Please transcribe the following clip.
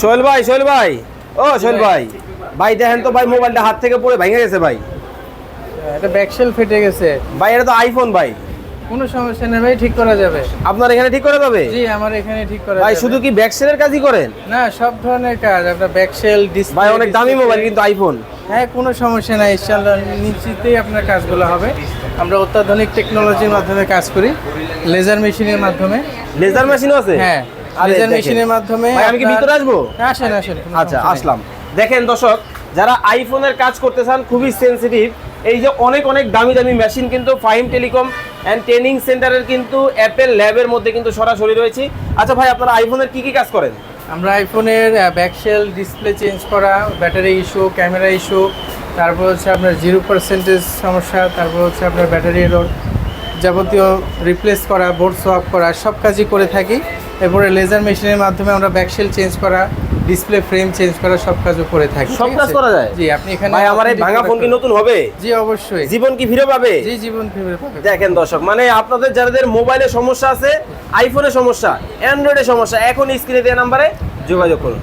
সোহেল ভাই সোহেল ভাই। ও সোহেল ভাই। ভাই দেখেন তো ভাই মোবাইলটা হাত থেকে পড়ে ভেঙে গেছে ভাই। এটা ব্যাকশেল ফেটে গেছে। ভাই এটা তো আইফোন ভাই। কোনো সমস্যা নেই ভাই ঠিক করা যাবে। আপনার এখানে ঠিক করা যাবে? জি আমার এখানে ঠিক করা ভাই শুধু কি ব্যাকসেলের কাজই করেন? না সব ধরনের কাজ। আপনার ব্যাকশেল ডিসপ্লে ভাই অনেক দামি মোবাইল কিন্তু আইফোন হ্যাঁ কোনো সমস্যা নাই ইনশাআল্লাহ নিশ্চিতই আপনার কাজগুলো হবে। আমরা অত্যাধুনিক টেকনোলজির মাধ্যমে কাজ করি লেজার মেশিনের মাধ্যমে। লেজার মেশিনও আছে? হ্যাঁ। লেজার। মেশিনের মাধ্যমে আমি কি ভিতরে আসব? আসেন আসেন আচ্ছা আসলাম। দেখেন দর্শক যারা আইফোনের কাজ করতে চান খুবই সেনসিটিভ এই যে অনেক অনেক দামি দামি মেশিন কিন্তু ফাইম টেলিকম অ্যান্ড ট্রেনিং সেন্টারের কিন্তু অ্যাপেল ল্যাবের মধ্যে কিন্তু সরাসরি রয়েছে। আচ্ছা ভাই আপনারা আইফোনের কি কি কাজ করেন? আমরা আইফোনের ব্যাকশেল ডিসপ্লে চেঞ্জ করা ব্যাটারি ইস্যু ক্যামেরা ইস্যু তারপর হচ্ছে আপনার জিরো পার্সেন্টেজ সমস্যা তারপর হচ্ছে আপনার ব্যাটারি এরর যাবতীয় রিপ্লেস করা বোর্ড সোয়াপ করা সব কাজই করে থাকি। এরপরে লেজার মেশিনের মাধ্যমে আমরা ব্যাকশেল চেঞ্জ করা ডিসপ্লে ফ্রেম চেঞ্জ করা সব কাজও করে থাকি সব কাজ করা যায়? জি আপনি এখানে ভাই আমার এই ভাঙা ফোন কি নতুন হবে। জি অবশ্যই। জীবন কি ফিরে পাবে? জি জীবন ফিরে পাবে। দেখেন দর্শক মানে আপনাদের যাদের মোবাইলে সমস্যা আছে আইফোনে সমস্যা অ্যান্ড্রয়েডে সমস্যা এখন স্ক্রিনে দেওয়া নাম্বারে যোগাযোগ করুন।